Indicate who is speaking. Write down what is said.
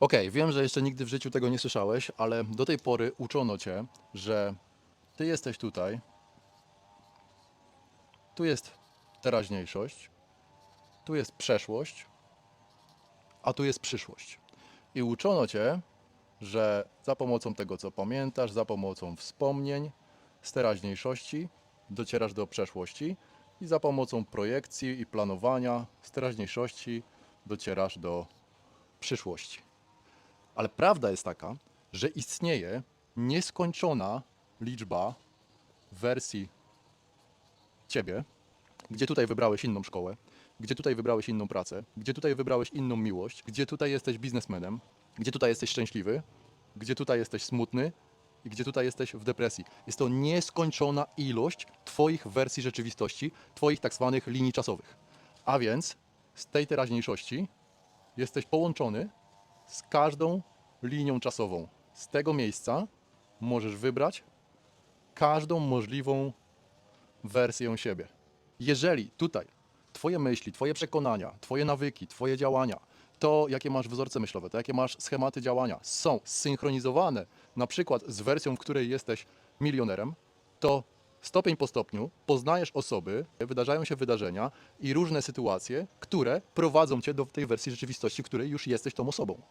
Speaker 1: Okej, wiem, że jeszcze nigdy w życiu tego nie słyszałeś, ale do tej pory uczono cię, że ty jesteś tutaj, tu jest teraźniejszość, tu jest przeszłość, a tu jest przyszłość. I uczono cię, że za pomocą tego, co pamiętasz, za pomocą wspomnień z teraźniejszości docierasz do przeszłości i za pomocą projekcji i planowania z teraźniejszości docierasz do przyszłości. Ale prawda jest taka, że istnieje nieskończona liczba wersji ciebie, gdzie tutaj wybrałeś inną szkołę, gdzie tutaj wybrałeś inną pracę, gdzie tutaj wybrałeś inną miłość, gdzie tutaj jesteś biznesmenem, gdzie tutaj jesteś szczęśliwy, gdzie tutaj jesteś smutny i gdzie tutaj jesteś w depresji. Jest to nieskończona ilość Twoich wersji rzeczywistości, Twoich tak zwanych linii czasowych. A więc z tej teraźniejszości jesteś połączony z każdą linią czasową. Z tego miejsca możesz wybrać każdą możliwą wersję siebie. Jeżeli tutaj Twoje myśli, Twoje przekonania, Twoje nawyki, Twoje działania, to jakie masz wzorce myślowe, to jakie masz schematy działania są zsynchronizowane na przykład z wersją, w której jesteś milionerem, to stopień po stopniu poznajesz osoby, wydarzają się wydarzenia i różne sytuacje, które prowadzą Cię do tej wersji rzeczywistości, w której już jesteś tą osobą.